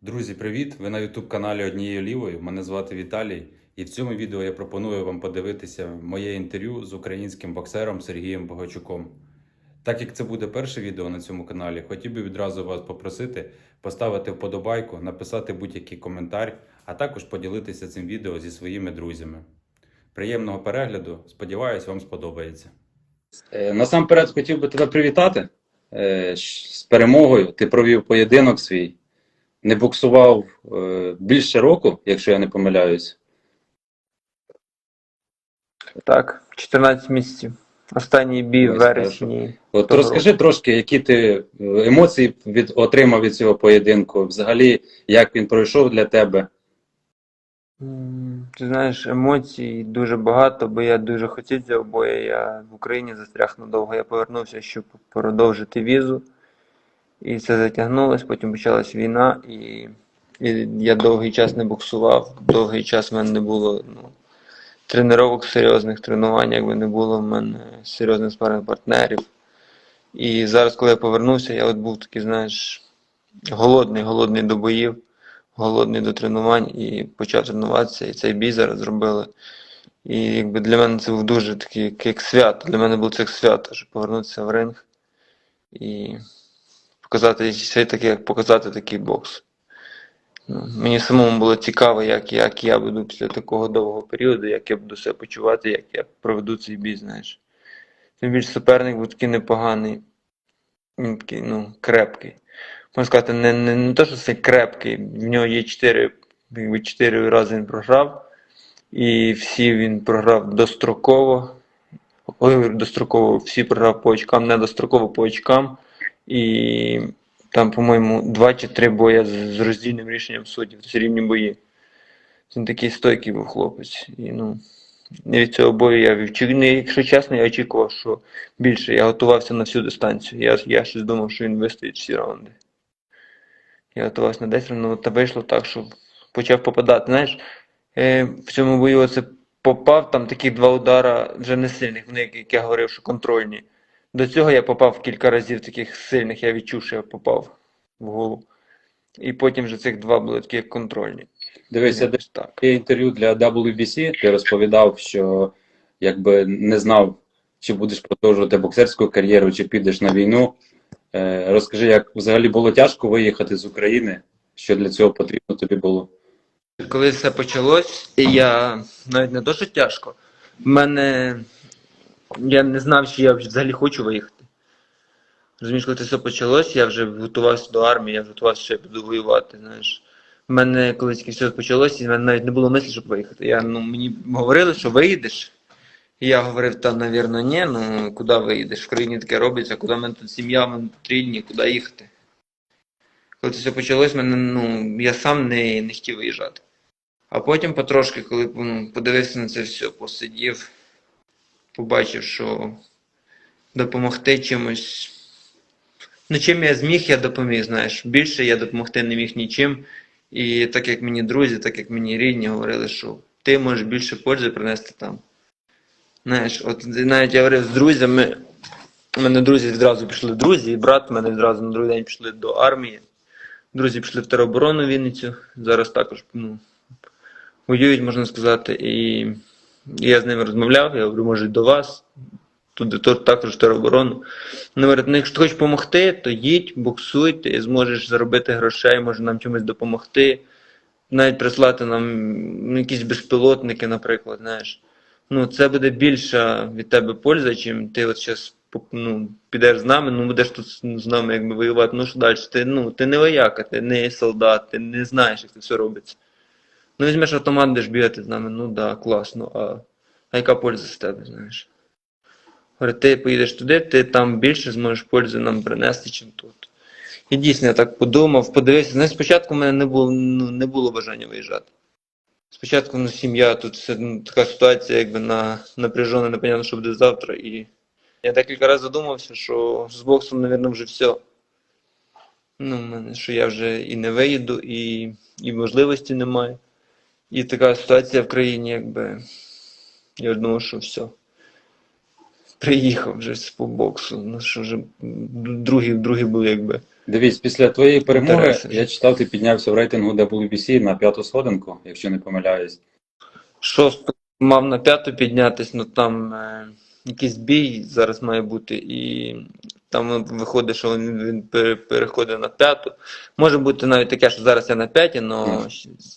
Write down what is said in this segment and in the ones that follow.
Друзі, привіт! Ви на YouTube каналі Однією Лівою. Мене звати Віталій, і в цьому відео я пропоную вам подивитися моє інтерв'ю з українським боксером Сергієм Богачуком. Так як це буде перше відео на цьому каналі, хотів би відразу вас попросити поставити вподобайку, написати будь-який коментар, а також поділитися цим відео зі своїми друзями. Приємного перегляду! Сподіваюсь, вам сподобається. Е, Насамперед хотів би тебе привітати е, з перемогою. Ти провів поєдинок свій не боксував е, більше року, якщо я не помиляюсь. Так, 14 місяців. Останній бій в вересні. От розкажи трошки, які ти е, емоції від, отримав від цього поєдинку, взагалі, як він пройшов для тебе. Ти знаєш, емоцій дуже багато, бо я дуже хотів цього бою. Я в Україні застряг надовго. Я повернувся, щоб продовжити візу. І це затягнулось, потім почалась війна, і, і я довгий час не боксував, довгий час в мене не було ну, тренувань серйозних, тренувань, якби не було в мене серйозних спарних партнерів. І зараз, коли я повернувся, я от був такий, знаєш, голодний, голодний до боїв, голодний до тренувань і почав тренуватися. І цей бій зараз зробили. І якби для мене це був дуже такий, як, свято. Для мене було це як свято, щоб повернутися в ринг і показати все таке, як показати такий бокс. Ну, мені самому було цікаво, як, як я буду після такого довгого періоду, як я буду себе почувати, як я проведу цей бій, знаєш. Тим більше суперник був такий непоганий. Він такий, ну, крепкий. Можна сказати, не, не, не те, що це крепкий. В нього є чотири, якби чотири рази він програв. І всі він програв достроково. Ой, достроково, всі програв по очкам, не достроково по очкам. І там, по-моєму, два чи три бої з, роздільним рішенням суддів. Це рівні бої. Він такий стойкий був хлопець. І, ну, від цього бою я вівчив. Якщо чесно, я очікував, що більше. Я готувався на всю дистанцію. Я, я щось думав, що він вистоїть всі раунди. Я готувався на 10 раундів, ну, та вийшло так, що почав попадати. Знаєш, е, в цьому бою оце попав, там такі два удара вже не сильних, вони, як я говорив, що контрольні. До цього я попав кілька разів таких сильних, я відчув, що я попав в голову. І потім вже цих два були такі як контрольні. Дивися, Якось так. Є інтерв'ю для WBC, ти розповідав, що якби не знав, чи будеш продовжувати боксерську кар'єру, чи підеш на війну. Е, Розкажи, як взагалі було тяжко виїхати з України, що для цього потрібно тобі було? Коли все почалось, я навіть не що тяжко. В мене я не знав, чи я взагалі хочу виїхати. Розумієш, коли це все почалось, я вже готувався до армії, я вже готувався, що я буду воювати. Знаєш. В мене коли тільки все почалось, і в мене навіть не було мислі, щоб виїхати. Я, ну, мені говорили, що виїдеш. І я говорив, та, навірно, ні, ну куди виїдеш? В країні таке робиться, куди в мене тут сім'я, в мене тут рідні, куди їхати. Коли це все почалось, мене, ну, я сам не, не хотів виїжджати. А потім потрошки, коли ну, подивився на це все, посидів, побачив, що допомогти чимось. Ну, чим я зміг, я допоміг, знаєш. Більше я допомогти не міг нічим. І так як мені друзі, так як мені рідні говорили, що ти можеш більше пользи принести там. Знаєш, от навіть я говорив з друзями, у мене друзі відразу пішли друзі, і брат, у мене відразу на другий день пішли до армії. Друзі пішли в тероборону в Вінницю. Зараз також ну, воюють, можна сказати. І я з ними розмовляв, я говорю, може, до вас, туди то, також тероборону. Вони говорять, ну якщо ти хочеш допомогти, то їдь, боксуй, ти зможеш заробити грошей, може нам чимось допомогти. Навіть прислати нам ну, якісь безпілотники, наприклад, знаєш. Ну, це буде більша від тебе польза, чим ти от зараз ну, підеш з нами, ну будеш тут з нами якби воювати. Ну що далі? Ти, ну, ти не вояка, ти не солдат, ти не знаєш, як це все робиться. Ну, візьмеш автомат, будеш бігати з нами, ну да, класно, а, а яка польза з тебе, знаєш? Говорить, ти поїдеш туди, ти там більше зможеш пользи нам принести, чим тут. І дійсно я так подумав, подивився. Знаєш, спочатку в мене не було, ну, не було бажання виїжджати. Спочатку ну, сім'я, тут все, ну, така ситуація, якби на напряжена, непонятно, що буде завтра. І я декілька разів задумався, що з боксом, мабуть, вже все. Ну, мене, що я вже і не виїду, і, і можливості немає. І така ситуація в країні, якби. Я думав, що все. Приїхав вже по боксу. Ну що вже другі, другі були якби Дивись, після твоєї перемоги Інтереси. я читав, ти піднявся в рейтингу WBC на п'яту сходинку, якщо не помиляюсь. Шосту мав на п'яту піднятись, ну там е, якийсь бій зараз має бути, і там виходить, що він, він переходить на п'яту. Може бути навіть таке, що зараз я на п'яті, але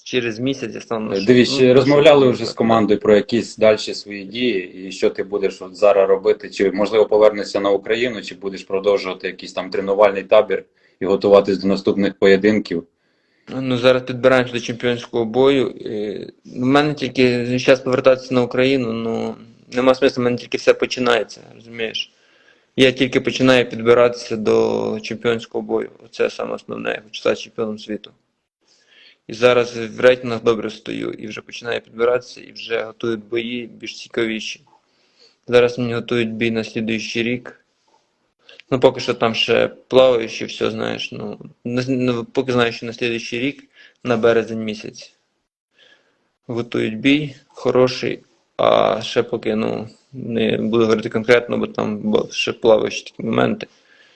через місяць я стану. чи Ну, розмовляли вже з командою про якісь далі свої дії, і що ти будеш от зараз робити? Чи можливо повернешся на Україну, чи будеш продовжувати якийсь там тренувальний табір і готуватись до наступних поєдинків? Ну, зараз підбираємося до чемпіонського бою. І в мене тільки час повертатися на Україну, ну нема смислу, в мене тільки все починається, розумієш? Я тільки починаю підбиратися до чемпіонського бою. Оце саме основне, я хочу стати чемпіоном світу. І зараз в рейтингах добре стою, і вже починаю підбиратися, і вже готують бої більш цікавіші. Зараз мені готують бій на слідуючий рік. Ну, поки що там ще плаваючи, все знаєш. Ну, не- не- поки знаю, що на слідуючий рік, на березень місяць. Готують бій хороший, а ще поки ну, не буду говорити конкретно, бо там бо ще плаваючі такі моменти.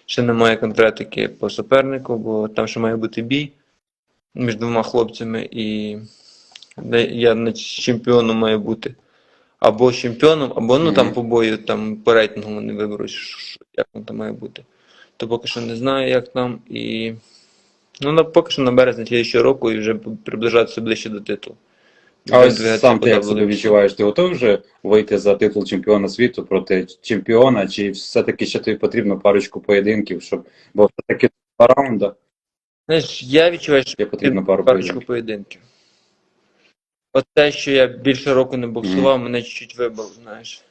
Ще немає конкретики по супернику, бо там ще має бути бій між двома хлопцями, і я не чемпіоном маю бути. Або чемпіоном, або ну там по бою, там по рейтингу вони виберуть, як там має бути. То поки що не знаю, як там. І ну, поки що на березні слідчого року і вже приближатися ближче до титулу. А ось сам ти як себе відчуваєш? Ти готовий вже вийти за титул чемпіона світу проти чемпіона, чи все-таки ще тобі потрібно парочку поєдинків, щоб бо все-таки два раунди, Знаєш, я відчуваю, що ще потрібно пару парочку поєдинків. поєдинків. От те, що я більше року не боксував, мене чуть-чуть вибило, знаєш.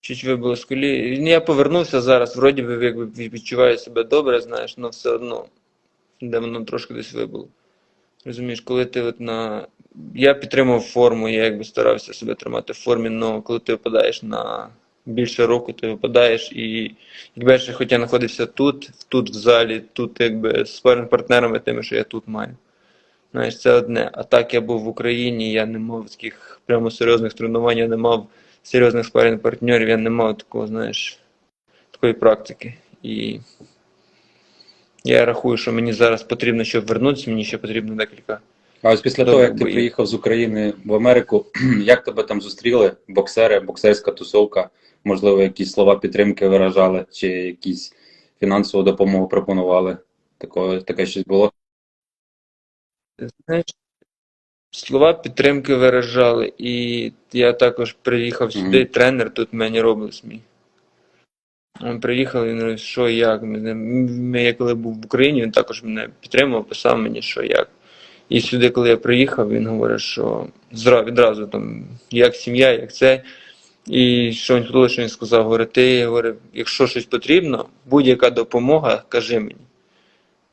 Чуть вибило з колії. Ну, Я повернувся зараз, вроді би якби відчуваю себе добре, знаєш, але все одно, де воно трошки десь вибило. Розумієш, коли ти от на. Я підтримав форму, я якби старався себе тримати в формі, але коли ти випадаєш на більше року, ти випадаєш і якби ще хоч я знаходився тут, тут в залі, тут якби з спарринг партнерами тими, що я тут маю. Знаєш, це одне. А так я був в Україні, я не мав таких прямо серйозних тренувань, я не мав серйозних спарринг партнерів, я не мав такого, знаєш, такої практики. І я рахую, що мені зараз потрібно, щоб вернутися, мені ще потрібно декілька. А ось після того, як ти приїхав з України в Америку, як тебе там зустріли? Боксери, боксерська тусовка, можливо, якісь слова підтримки виражали, чи якісь фінансову допомогу пропонували? Такое, таке щось було? Знаєш, слова підтримки виражали, і я також приїхав сюди, Мгм. тренер тут мені робив мій. Він говорив, що як. Ми- Я коли був в Україні, він також мене підтримував, писав мені, що як. І сюди, коли я приїхав, він говорить, що відразу там, як сім'я, як це. І що він хотіло, що він сказав, говорить, ти говорить, якщо щось потрібно, будь-яка допомога, кажи мені.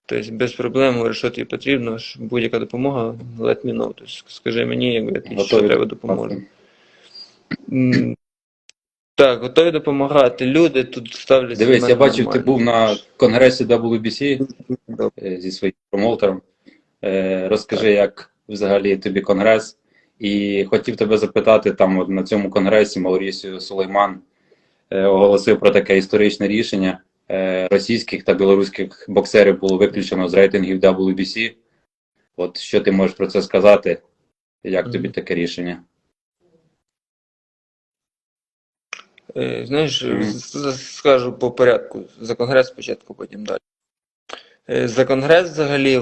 Тобто без проблем, говорить, що тобі потрібно, будь-яка допомога, let me know. Тобто скажи мені, якби що треба допоможу. Так, готові допомагати. Люди тут ставляться. Дивись, я бачив, ти був на конгресі WBC е, зі своїм промоутером. Е, Розкажи, як взагалі тобі конгрес? І хотів тебе запитати, там от на цьому конгресі Маурісіо Сулейман е, оголосив про таке історичне рішення. Російських та білоруських боксерів було виключено з рейтингів WBC. От що ти можеш про це сказати? Як тобі таке рішення? Е, Знаєш, Мгм. з- з- скажу по порядку. За конгрес спочатку, потім далі. Е, За конгрес взагалі,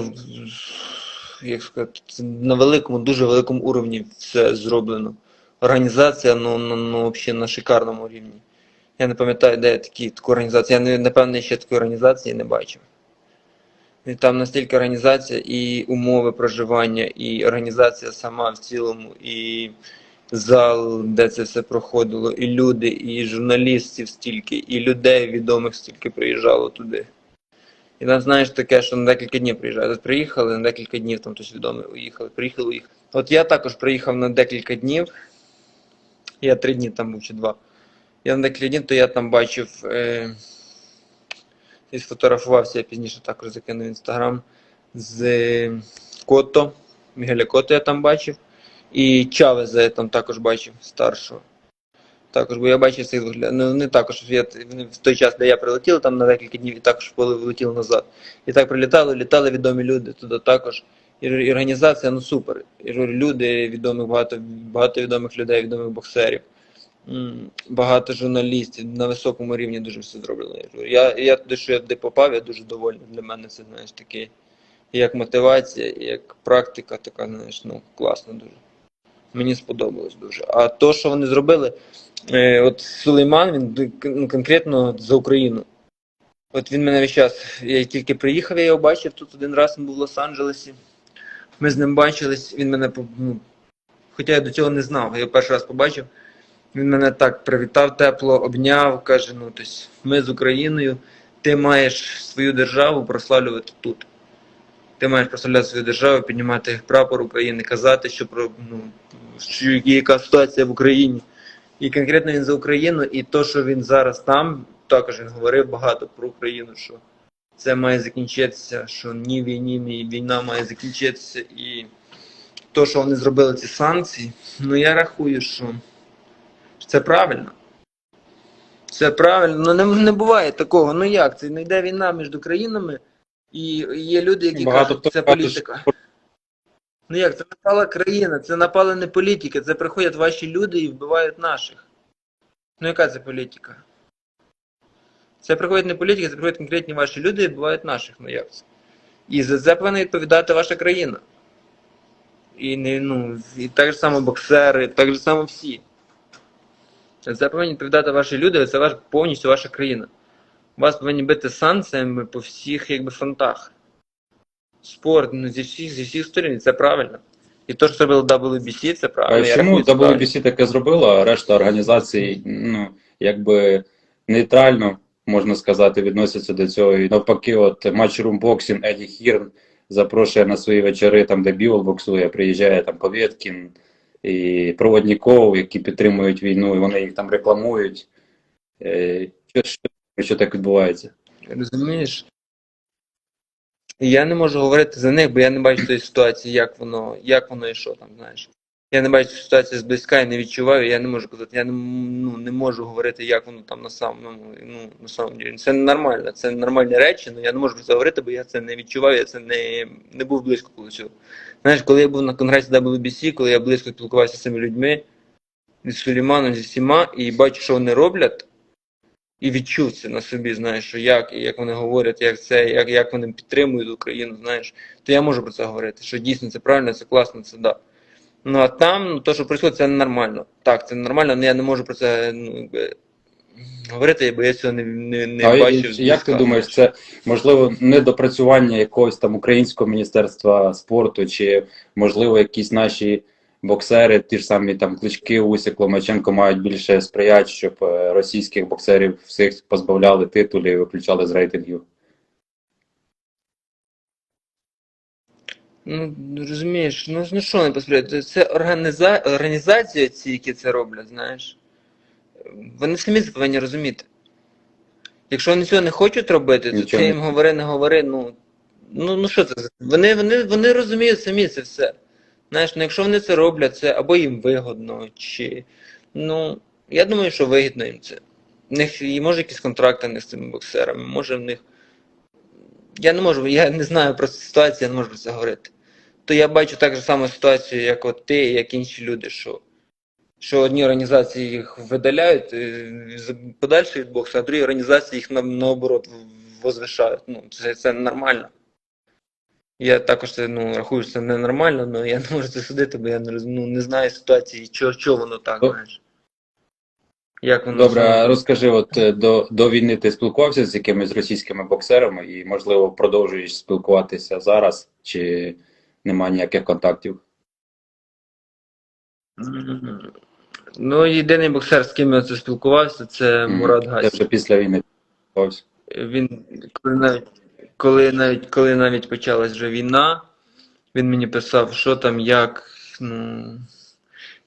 як сказати, на великому, дуже великому уровні все зроблено. Організація, ну, ну, ну взагалі на шикарному рівні. Я не пам'ятаю, де такі, таку організацію. Я не, напевно ще такої організації не бачив. І там настільки організація і умови проживання, і організація сама в цілому, і зал, де це все проходило, і люди, і журналістів стільки, і людей відомих стільки приїжджало туди. І там, знаєш, таке, що на декілька днів приїжджають. От приїхали, на декілька днів там хтось відомий уїхали, приїхали, уїхали. От я також приїхав на декілька днів. Я три дні там був чи два. Я на декілька днів, то я там бачив. Е... І сфотографувався, я пізніше також закинув інстаграм з Кото. Мігеля Кото я там бачив. І Чавеза я там також бачив старшого. Також, бо я бачив цих вигляд. Ну, вони також я, вони в той час, де я прилетів, там на декілька днів і також полетіли назад. І так прилітали, літали відомі люди туди також. І, і організація, ну супер. І люди відомих, багато, багато відомих людей, відомих боксерів. Багато журналістів на високому рівні дуже все зроблено. Я, я, туди, що я туди попав, я дуже довольний. Для мене це, знаєш, таке, як мотивація, як практика, така, знаєш, ну, класно дуже. Мені сподобалось дуже. А то, що вони зробили, е, от Сулейман, він ну, конкретно за Україну. От він мене весь час, я тільки приїхав, я його бачив тут один раз, він був в Лос-Анджелесі. Ми з ним бачились, він мене, ну, хоча я до цього не знав, я перший раз побачив. Він мене так привітав тепло, обняв, каже: ну, тобто, ми з Україною, ти маєш свою державу прославлювати тут. Ти маєш прославляти свою державу, піднімати прапор України, казати, що про ну, що яка ситуація в Україні. І конкретно він за Україну, і то, що він зараз там, також він говорив багато про Україну, що це має закінчитися, що ні війні, ні війна має закінчитися. І то, що вони зробили ці санкції, ну я рахую, що це правильно. Це правильно. Ну не, не буває такого. Ну як? Це не йде війна між країнами, і є люди, які Багато кажуть, це політика. Ну як, це напала країна, це напала не політика, це приходять ваші люди і вбивають наших. Ну яка це політика? Це приходять не політики, це приходять конкретні ваші люди і вбивають наших. Ну як це? І за це повинна відповідати ваша країна. І не, ну, і так же само боксери, так же само всі. За Це повинні відповідати ваші люди, це ваш, повністю ваша країна. Вас повинні бити санкціями по всіх якби, фронтах. Спорт, ну, зі всіх, зі всіх сторін, це правильно. І то, що зробили WBC, це правильно. Я чому. WBC таке зробило, а решта організацій, ну, якби нейтрально, можна сказати, відносяться до цього. І навпаки, от Matchroom Boxing Еді Хірн запрошує на свої вечори, там, де Біол боксує, приїжджає там Повєткін і Проводніков, які підтримують війну, і вони їх там рекламують. Е, Що, що, що так відбувається? Розумієш? Я не можу говорити за них, бо я не бачу тої ситуації, як воно, як воно і що там, знаєш. Я не бачу ситуацію зблизька і не відчуваю, я не можу казати, я не, ну, не можу говорити, як воно там на самому, ну, на самому ділі. Це нормально, це нормальні речі, але я не можу про це говорити, бо я це не відчуваю, я це не, не був близько коли цього. Знаєш, коли я був на конгресі WBC, коли я близько спілкувався з цими людьми, з Сулейманом, зі всіма, і бачу, що вони роблять, і відчув це на собі, знаєш, що як, і як вони говорять, як це, як, як вони підтримують Україну, знаєш, то я можу про це говорити, що дійсно це правильно, це класно, це да. Ну а там, ну, то, що відбувається, це нормально. Так, це нормально, але я не можу про це ну, якби, говорити, бо я цього не, не, не а бачив. як ти думаєш, це можливо недопрацювання якогось там українського міністерства спорту, чи можливо якісь наші боксери, ті ж самі там клички, Усик, Ломаченко мають більше сприяти, щоб е, російських боксерів всіх позбавляли титулів і виключали з рейтингів? Ну, розумієш, ну, ну що не посприяти? Це організа... організація ці, які це роблять, знаєш. Вони самі це повинні розуміти. Якщо вони цього не хочуть робити, то Нічого ти не- їм говори, не говори, ну. Ну, ну що це? Вони, вони, вони розуміють самі це все. Знаєш, ну якщо вони це роблять, це або їм вигодно, чи. Ну, я думаю, що вигідно їм це. В них і може якісь контракти не з цими боксерами, може в них. Я не можу, я не знаю про ситуацію, я не можу про це говорити. То я бачу так же саму ситуацію, як от ти, як інші люди, що, що одні організації їх видаляють е, подальше від боксу, а другі організації їх наоборот возвишають. Ну, це, це нормально. Я також це ну, рахую, що це ненормально, але я не можу це судити, бо я не, роз- ну, не знаю ситуації, чого, чого воно так, Доб- знаєш. Як воно Добре, а розкажи, от е, до, до війни ти спілкувався з якимись російськими боксерами і, можливо, продовжуєш спілкуватися зараз, чи немає ніяких контактів? Мгм. Ну, єдиний боксер, з ким я це спілкувався, це. Мурат Ти Гасі. вже після війни спілкувався. Він коли навіть коли навіть коли навіть почалась вже війна, він мені писав, що там, як, ну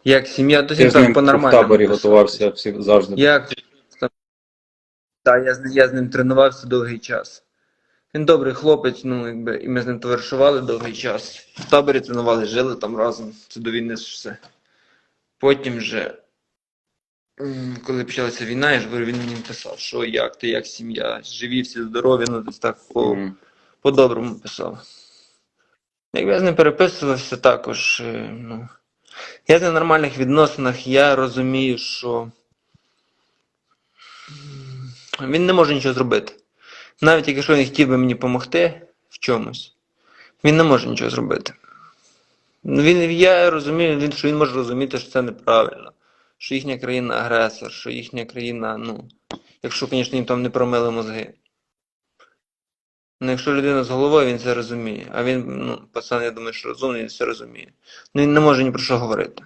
як сім'я, він з так в по-нормальному. таборі писав. готувався всі, завжди. Як там? Так, я, з- я з ним тренувався довгий час. Він добрий хлопець, ну якби, і ми з ним товаришували довгий час. В таборі тренували, жили там разом. Це до війни все. Потім же. Коли почалася війна, я ж говорю, він мені писав, що як ти, як сім'я, живі, всі здорові, ну десь так по, Мгм. по-доброму писав. Якби я з ним переписувався також, е, ну. Я в нормальних відносинах, я розумію, що він не може нічого зробити. Навіть якщо він хотів би мені допомогти в чомусь, він не може нічого зробити. Ну, Він, я розумію, він, що він може розуміти, що це неправильно, що їхня країна агресор, що їхня країна, ну, якщо, звісно, їм там не промили мозги. Ну, якщо людина з головою, він це розуміє. А він, ну, пацан, я думаю, що розумний, він все розуміє. Ну, він не може ні про що говорити.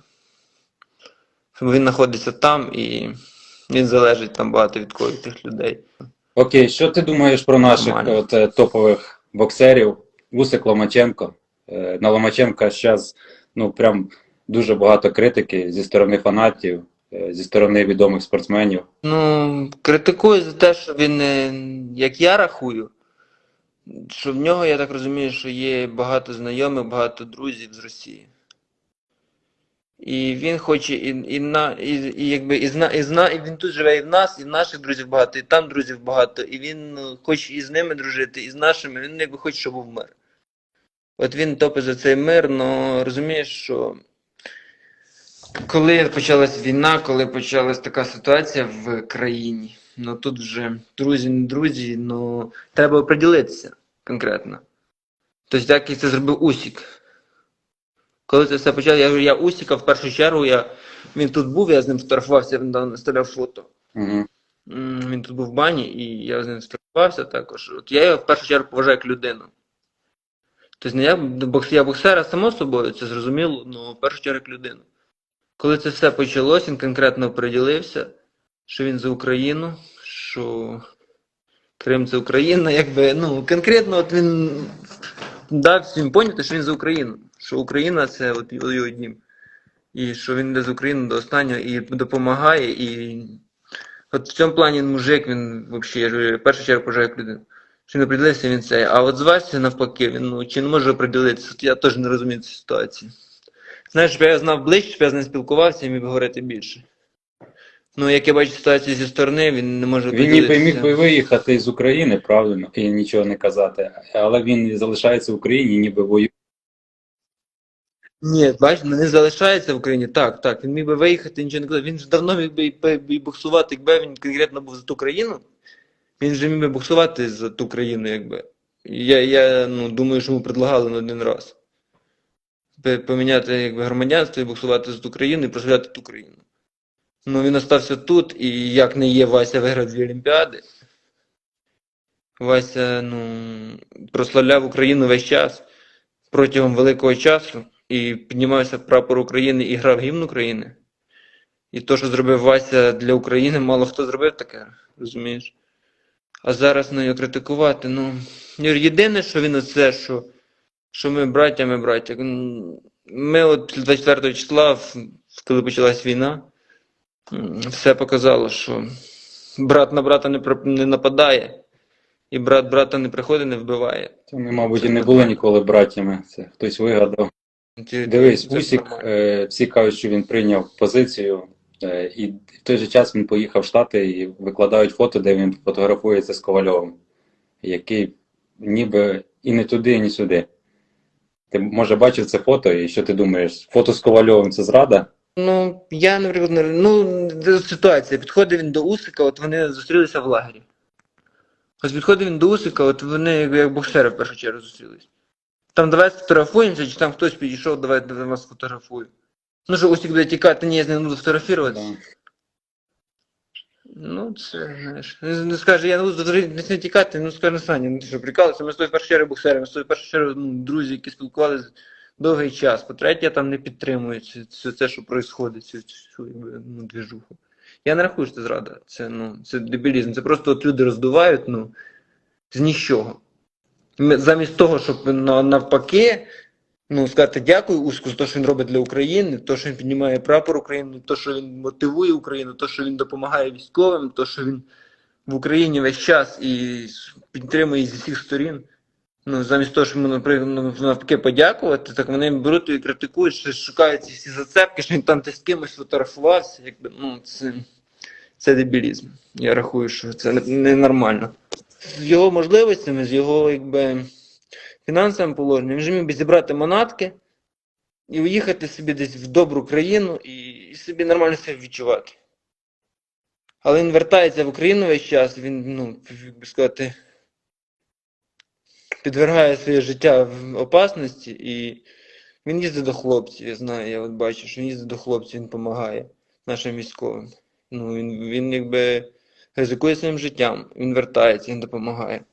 Бо він знаходиться там і він залежить там багато від кого від тих людей. Окей, що ти думаєш про наших Нормально. от, е, топових боксерів? Усик Ломаченко. Е, На Ломаченка зараз ну, прям дуже багато критики зі сторони фанатів, е, зі сторони відомих спортсменів. Ну, критикую за те, що він, е, як я рахую, що в нього, я так розумію, що є багато знайомих, багато друзів з Росії. І він хоче і, і, на, і, і, якби, і, зна, і, зна, і він тут живе і в нас, і в наших друзів багато, і там друзів багато, і він ну, хоче і з ними дружити, і з нашими, він якби хоче, щоб був мир. От він топить за цей мир, але розумієш, що коли почалась війна, коли почалась така ситуація в країні, ну тут вже друзі, не друзі, ну треба оприділитися конкретно. Тобто, як це зробив Усік. Коли це все почало, я говорю, я Усіка в першу чергу, я, він тут був, я з ним фотографувався, він наставляв фото. Угу. Він тут був в бані, і я з ним спілкувався також. От я його в першу чергу поважаю як людину. Тобто не я боксера, само собою, це зрозуміло, але в першу чергу як людину. Коли це все почалось, він конкретно приділився, що він за Україну, що Крим це Україна, якби, ну, конкретно от він дав всім поняти, що він за Україну. Що Україна це от його дім. І що він йде з України до останнього і допомагає, і От в цьому плані мужик, він взагалі, я в першу чергу пожає людину. Що не приділився він це. А от з Васі навпаки, він ну, чи не може приділитися. Я теж не розумію цієї ситуації. Знаєш, щоб я знав ближче, щоб я з ним спілкувався і міг говорити більше. Ну, як я бачу ситуацію зі сторони, він не може Він ніби міг би виїхати з України, правильно, і нічого не казати. Але він залишається в Україні, ніби воює. Ні, бачиш, не залишається в Україні. Так, так. Він міг би виїхати, нічого не казав. Він ж давно міг би і, боксувати, якби він конкретно був за ту країну. Він же міг би боксувати за ту країну, якби. Я, я ну, думаю, що йому предлагали на один раз. Поміняти якби, громадянство і боксувати за ту країну і прославляти ту країну. Ну він остався тут, і як не є, Вася виграв дві Олімпіади. Вася, ну, прославляв Україну весь час протягом великого часу і піднімався прапор України і грав гімн України. І то, що зробив Вася для України, мало хто зробив таке, розумієш? А зараз ну, його критикувати, ну. Єдине, що він оце, що, що ми браття, ми браття. Ми от 24 числа, коли почалась війна, все показало, що брат на брата не, не нападає, і брат брата не приходить, не вбиває. Вони, мабуть, Це і не були ніколи братями. Це хтось вигадав. Ці- Дивись, це Усік, е, всі кажуть, що він прийняв позицію, е, і в той же час він поїхав в Штати і викладають фото, де він фотографується з Ковальовим, який ніби і не туди, і не сюди. Ти може бачив це фото, і що ти думаєш? Фото з Ковальовим це зрада? Ну, я, наприклад, не ну, ситуація. Підходив він до Усика, от вони зустрілися в лагері. Ось підходив він до Усика, от вони як, як боксери в першу чергу зустрілись. Там давай сфотографуємося, чи там хтось підійшов, давай, давай вас фотографую. Ну що, Усик буде тікати, ні, я з ним буду фотографуватися. Ну, це, знаєш, не, скаже, я буду не тікати, ну скаже Саня, ну що, прикалуєшся, ми з тобою першу чергу боксери, ми з тобою першу чергу ну, друзі, які спілкувалися довгий час. По-третє, там не підтримую це, це, що відбувається, цю, цю ну, двіжуху. Я не рахую, що це зрада. Це, ну, це дебілізм. Це просто от люди роздувають, ну, з нічого. Замість того, щоб на- навпаки, ну, сказати дякую Уску за те, що він робить для України, то, що він піднімає прапор України, то, що він мотивує Україну, то, що він допомагає військовим, то, що він в Україні весь час і підтримує зі всіх сторін. Ну, замість того, щоб наприклад, ну, навпаки подякувати, так вони беруть і критикують, що шукають всі зацепки, що він там десь з кимось фотографувався. Якби, ну, це... це дебілізм. Я рахую, що це не- ненормально. З його можливостями, з його якби, фінансовим положенням, він же міг би зібрати манатки і уїхати собі десь в добру країну і, і собі нормально себе відчувати. Але він вертається в Україну весь час, він, ну, як би сказати, підвергає своє життя в опасності і він їздить до хлопців, я знаю, я от бачу, що він їздить до хлопців, він допомагає нашим військовим. Ну, він, він якби ризикує своїм життям, він вертається, він допомагає.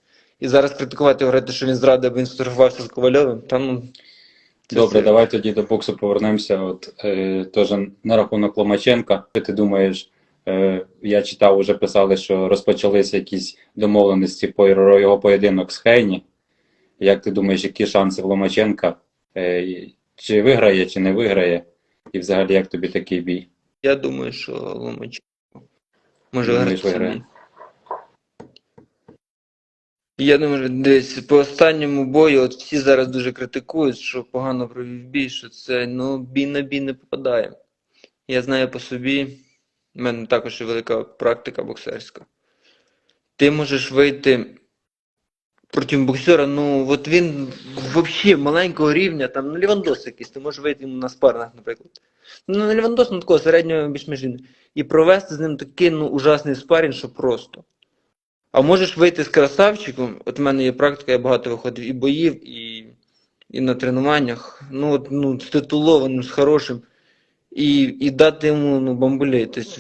І зараз критикувати, говорити, що він зрадив, бо він сфотографувався з Ковальовим, там ну, це Добре, давай тоді до боксу повернемося. От е, теж на рахунок Ломаченка. Ти думаєш? Е, я читав, уже писали, що розпочалися якісь домовленості по його поєдинок з Хейні. Як ти думаєш, які шанси в Ломаченка? Е, чи виграє, чи не виграє? І взагалі, як тобі такий бій? Я думаю, що Ломаченко може виграти. Я думаю, десь по останньому бою, от всі зараз дуже критикують, що погано провів бій, що це ну, бій на бій не попадає. Я знаю по собі, в мене також є велика практика боксерська. Ти можеш вийти проти боксера, ну от він взагалі маленького рівня, там ну, Лівандос якийсь, ти можеш вийти на спарнах, наприклад. Ну, не Лівандос, ну такого середнього більш міжини. І провести з ним такий ну, ужасний спарінг, що просто. А можеш вийти з красавчиком, от в мене є практика, я багато виходив і боїв, і, і на тренуваннях, ну, от, ну, з титулованим, з хорошим, і, і дати йому ну, бамбулей, тобто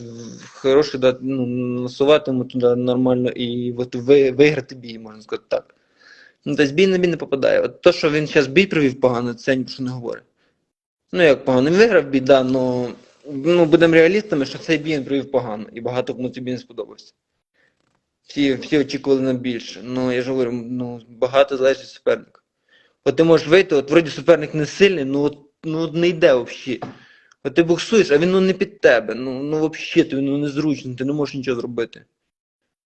хороший дати, ну, насувати йому туди нормально і от, ви, виграти бій, можна сказати так. Ну, тобто бій на бій не попадає. От то, що він зараз бій провів погано, це ні про не говорить. Ну, як погано, він виграв бій, да, но, ну, будемо реалістами, що цей бій він провів погано, і багато кому цей бій не сподобався. Всі, всі очікували на більше. Ну, я ж говорю, ну, багато залежить від суперника. От ти можеш вийти, от вроді суперник не сильний, ну от, ну, от не йде взагалі. От ти боксуєш, а він ну, не під тебе. Ну, ну взагалі, тобі ну, незручно, ти не можеш нічого зробити.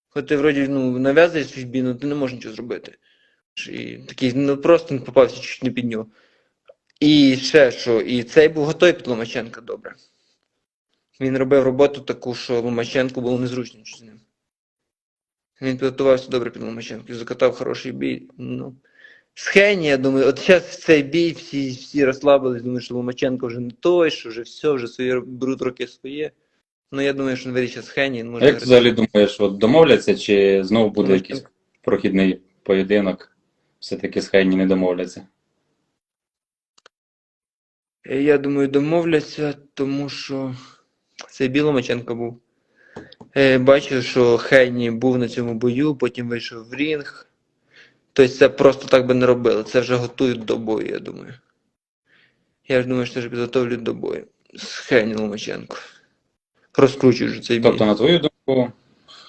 Хоч ти вроді ну, нав'язуєш свій бій, ну ти не можеш нічого зробити. І такий, ну просто не попався чуть не під нього. І ще що, і цей був готовий під Ломаченка добре. Він робив роботу таку, що Ломаченку було незручно з ним. Він підготувався добре під Ломаченко закатав хороший бій. Ну. З Хені, я думаю, от зараз в цей бій всі, всі розслабились, думаю, що Ломаченко вже не той, що вже все, вже свої беруть роки своє. Ну я думаю, що він вирішить з Хені. Може Як взагалі думаєш, от домовляться, чи знову буде Ломаченко. якийсь прохідний поєдинок? Все-таки з Хейні не домовляться. Е, Я думаю, домовляться, тому що це бій Ломаченко був. Е, Бачив, що Хейні був на цьому бою, потім вийшов в рінг. Тобто це просто так би не робили. Це вже готують до бою, я думаю. Я ж думаю, що це вже підготовлюють до бою. З Хейні Ломаченко. Розкручують вже цей бій. Тобто, на твою думку,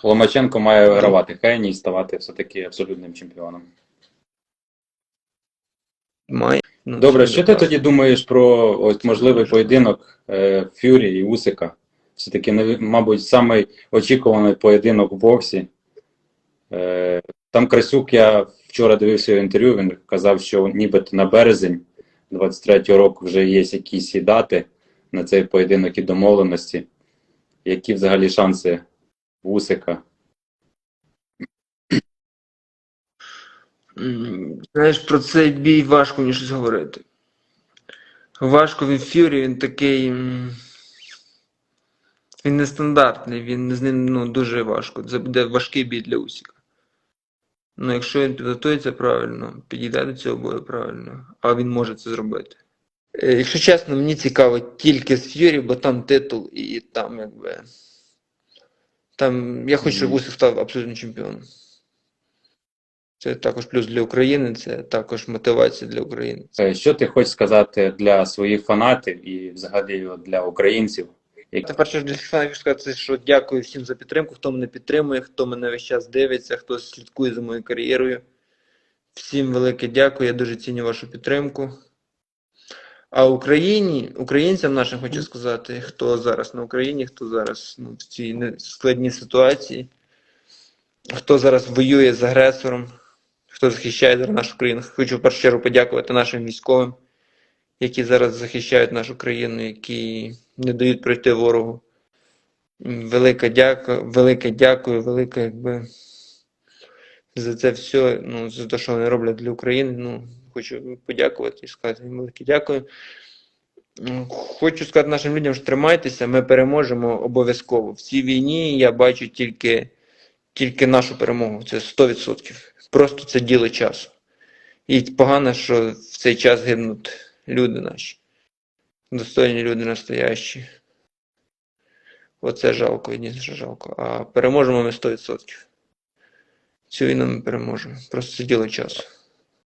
Ломаченко має вигравати Хейні і ставати все-таки абсолютним чемпіоном. Має. Ну, Добре, що ти тоді думаєш про от можливий поєдинок е, Фюрі і Усика? Все-таки, мабуть, самий очікуваний поєдинок в боксі. Е, там Красюк, я вчора дивився його інтерв'ю, він казав, що нібито на березень 23-го року вже є якісь дати на цей поєдинок і домовленості. Які взагалі шанси в Усика? М, Знаєш, про цей бій важко мені щось говорити. Важко він Фюрі, він такий. Він нестандартний, він з ним ну, дуже важко. Це буде важкий бій для Усіка. Ну, якщо він підготується правильно, підійде до цього бою правильно, а він може це зробити. Е, Якщо чесно, мені цікаво тільки з Ф'юрі, бо там титул і там якби. Там я хочу, щоб Усик став абсолютним чемпіоном. Це також плюс для України, це також мотивація для України. Е, Що ти хочеш сказати для своїх фанатів і взагалі для українців? Які- Тепер що для сказати, що дякую всім за підтримку, хто мене підтримує, хто мене весь час дивиться, хто слідкує за моєю кар'єрою. Всім велике дякую, я дуже ціню вашу підтримку. А Україні, українцям нашим хочу сказати, хто зараз на Україні, хто зараз ну, в цій складній ситуації, хто зараз воює з агресором, хто захищає нашу країну. Хочу в першу чергу подякувати нашим військовим, які зараз захищають нашу країну, які не дають пройти ворогу. Велике дяка, велике дякую, велике якби за це все, ну, за те, що вони роблять для України. Ну, хочу подякувати і сказати їм велике дякую. Хочу сказати нашим людям, що тримайтеся, ми переможемо обов'язково. В цій війні я бачу тільки, тільки нашу перемогу. Це 100%. Просто це діло часу. І погано, що в цей час гибнуть люди наші. Достойні люди настоящі. Оце жалко, єдине, що жалко. А переможемо ми 100%. Цю війну ми переможемо. Просто це діло часу.